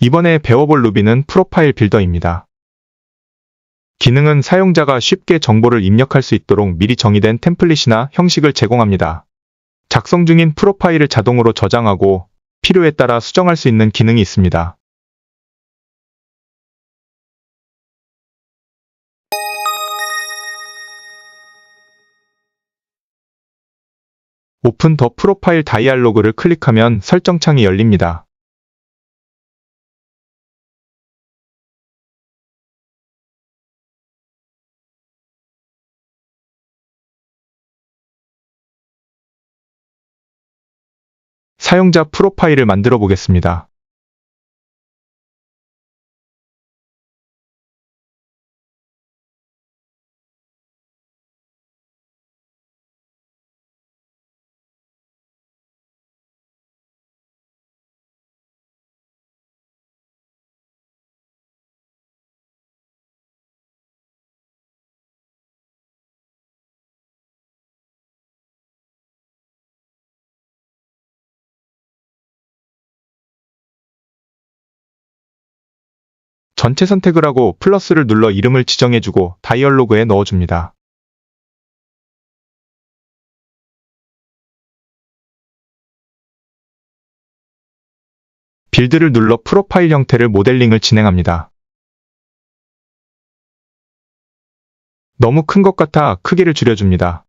이번에 배워볼 루비는 프로파일 빌더입니다. 기능은 사용자가 쉽게 정보를 입력할 수 있도록 미리 정의된 템플릿이나 형식을 제공합니다. 작성 중인 프로파일을 자동으로 저장하고 필요에 따라 수정할 수 있는 기능이 있습니다. 오픈 더 프로파일 다이알로그를 클릭하면 설정창이 열립니다. 사용자 프로파일을 만들어 보겠습니다. 전체 선택을 하고 플러스를 눌러 이름을 지정해주고 다이얼로그에 넣어줍니다. 빌드를 눌러 프로파일 형태를 모델링을 진행합니다. 너무 큰 것 같아 크기를 줄여줍니다.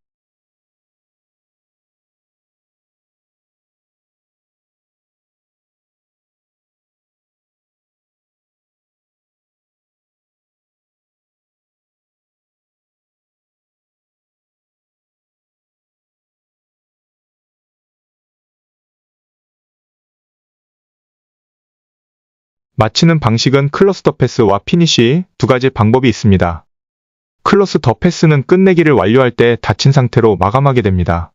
마치는 방식은 클로스 더 패스와 피니쉬 두 가지 방법이 있습니다. 클로스 더 패스는 끝내기를 완료할 때 닫힌 상태로 마감하게 됩니다.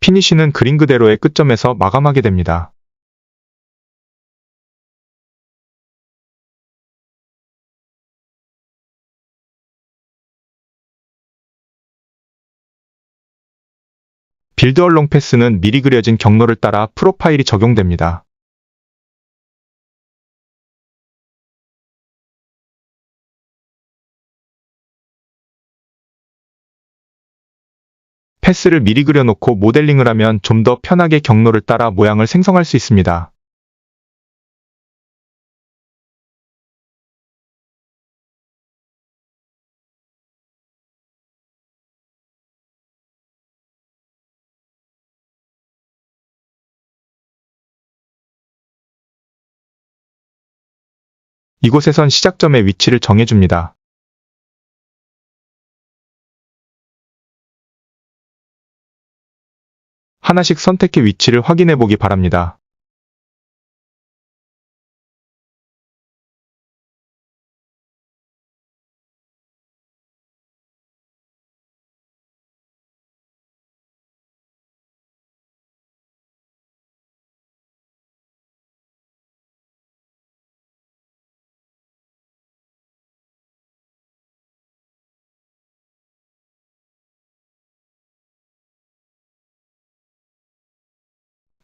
피니쉬는 그림 그대로의 끝점에서 마감하게 됩니다. 빌드 얼 롱 패스는 미리 그려진 경로를 따라 프로파일이 적용됩니다. 패스를 미리 그려놓고 모델링을 하면 좀 더 편하게 경로를 따라 모양을 생성할 수 있습니다. 이곳에선 시작점의 위치를 정해줍니다. 하나씩 선택해 위치를 확인해 보기 바랍니다.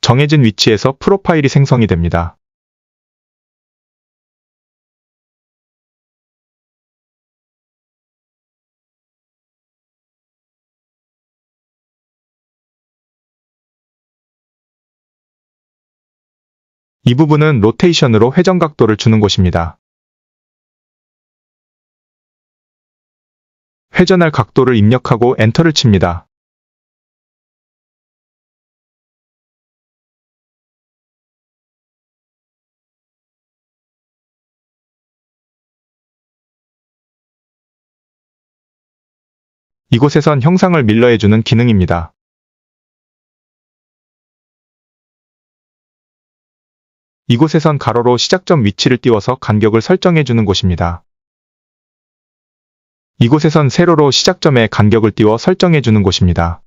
정해진 위치에서 프로파일이 생성이 됩니다. 이 부분은 로테이션으로 회전 각도를 주는 곳입니다. 회전할 각도를 입력하고 엔터를 칩니다. 이곳에선 형상을 밀러해주는 기능입니다. 이곳에선 가로로 시작점 위치를 띄워서 간격을 설정해주는 곳입니다. 이곳에선 세로로 시작점에 간격을 띄워 설정해주는 곳입니다.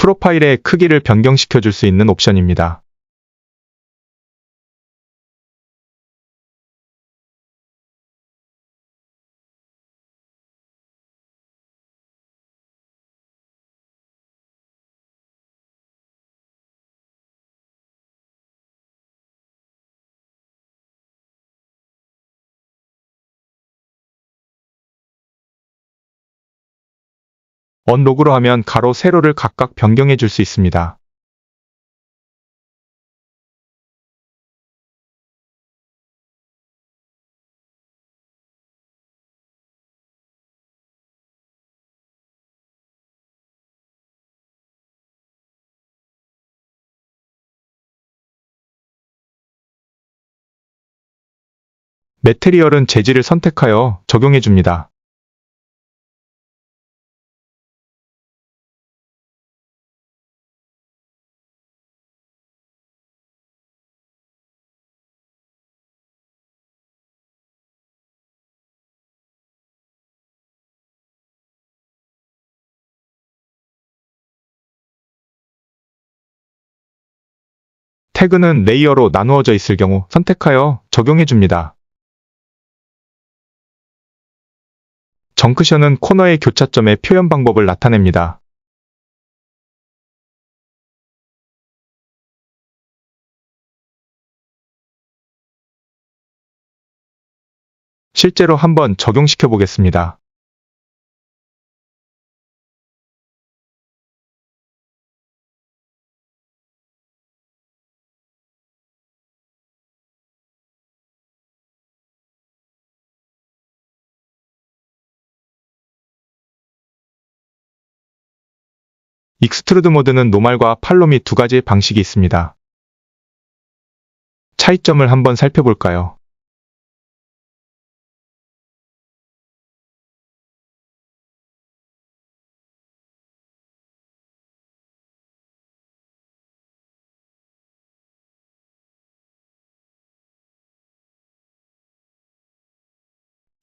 프로파일의 크기를 변경시켜 줄 수 있는 옵션입니다. 언로그로 하면 가로, 세로를 각각 변경해 줄 수 있습니다. 메테리얼은 재질을 선택하여 적용해 줍니다. 태그는 레이어로 나누어져 있을 경우 선택하여 적용해 줍니다. 정크션은 코너의 교차점의 표현 방법을 나타냅니다. 실제로 한번 적용시켜 보겠습니다. 익스트루드 모드는 노말과 팔로미 두 가지 방식이 있습니다. 차이점을 한번 살펴볼까요?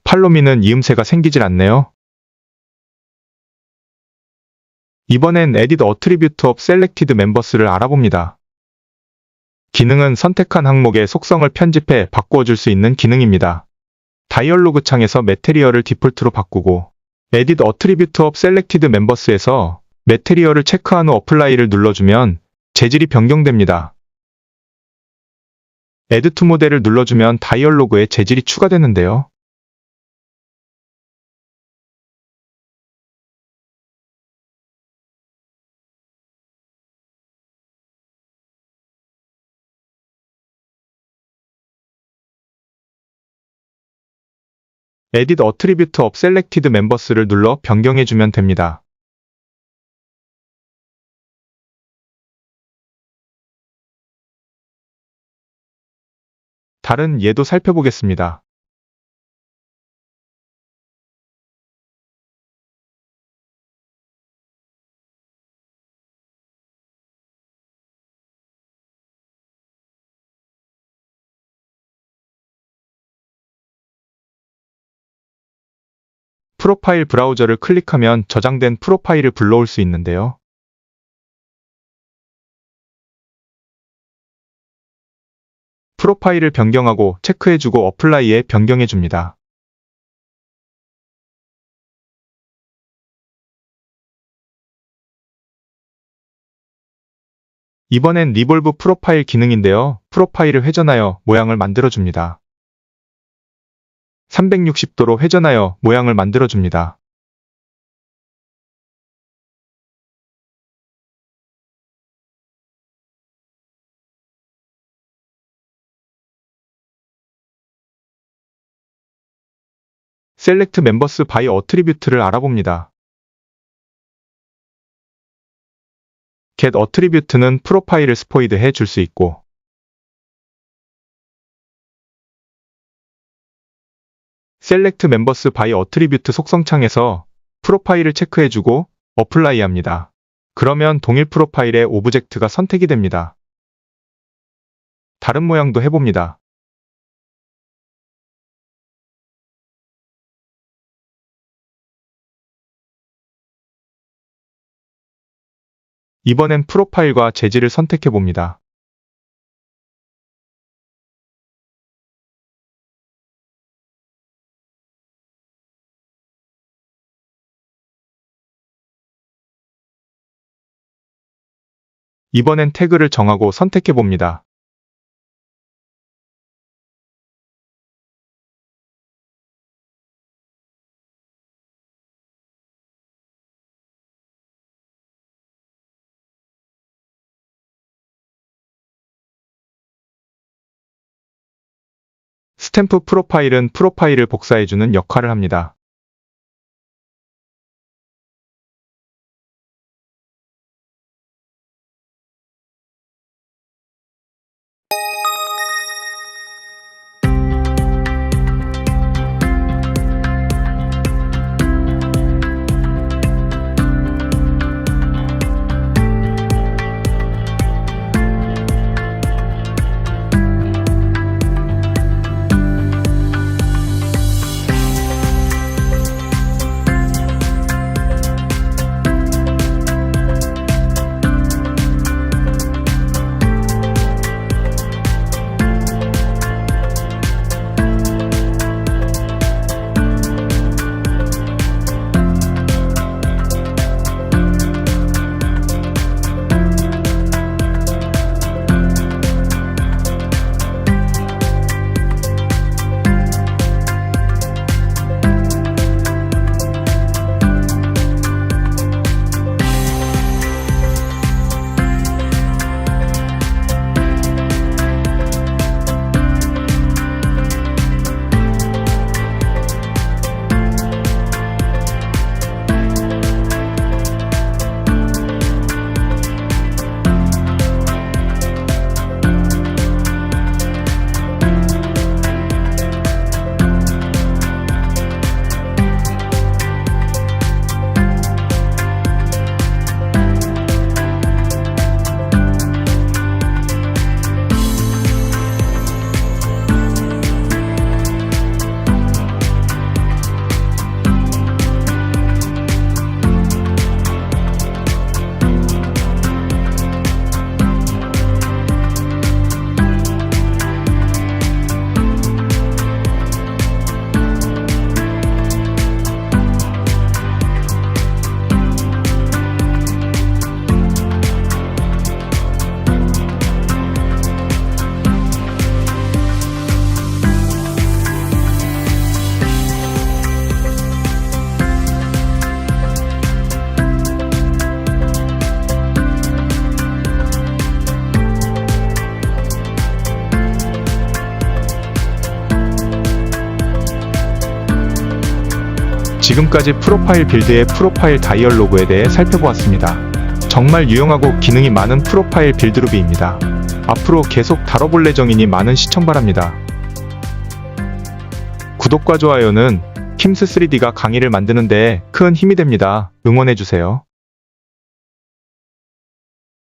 팔로미는 이음새가 생기질 않네요. 이번엔 Edit Attribute of Selected Members를 알아봅니다. 기능은 선택한 항목의 속성을 편집해 바꾸어 줄수 있는 기능입니다. 다이얼로그 창에서 메테리얼을 디폴트로 바꾸고 Edit Attribute of Selected Members에서 메테리얼을 체크한 후 어플라이를 눌러주면 재질이 변경됩니다. Add to 모델을 눌러주면 다이얼로그에 재질이 추가되는데요. Edit Attribute of Selected Members를 눌러 변경해주면 됩니다. 다른 예도 살펴보겠습니다. 프로파일 브라우저를 클릭하면 저장된 프로파일을 불러올 수 있는데요. 프로파일을 변경하고 체크해주고 어플라이에 변경해줍니다. 이번엔 리볼브 프로파일 기능인데요. 프로파일을 회전하여 모양을 만들어줍니다. 360도로 회전하여 모양을 만들어줍니다. 셀렉트 멤버스 바이 어트리뷰트를 알아봅니다. get 어트리뷰트는 프로파일을 스포이드 해 줄 수 있고 셀렉트 멤버스 바이 어트리뷰트 속성창에서 프로파일을 체크해주고 어플라이 합니다. 그러면 동일 프로파일의 오브젝트가 선택이 됩니다. 다른 모양도 해봅니다. 이번엔 프로파일과 재질을 선택해 봅니다. 이번엔 태그를 정하고 선택해 봅니다. 스탬프 프로파일은 프로파일을 복사해주는 역할을 합니다. 지금까지 프로파일 빌드의 프로파일 다이얼로그에 대해 살펴보았습니다. 정말 유용하고 기능이 많은 프로파일 빌드루비입니다. 앞으로 계속 다뤄볼 예정이니 많은 시청 바랍니다. 구독과 좋아요는 킴스3D가 강의를 만드는데 큰 힘이 됩니다. 응원해주세요.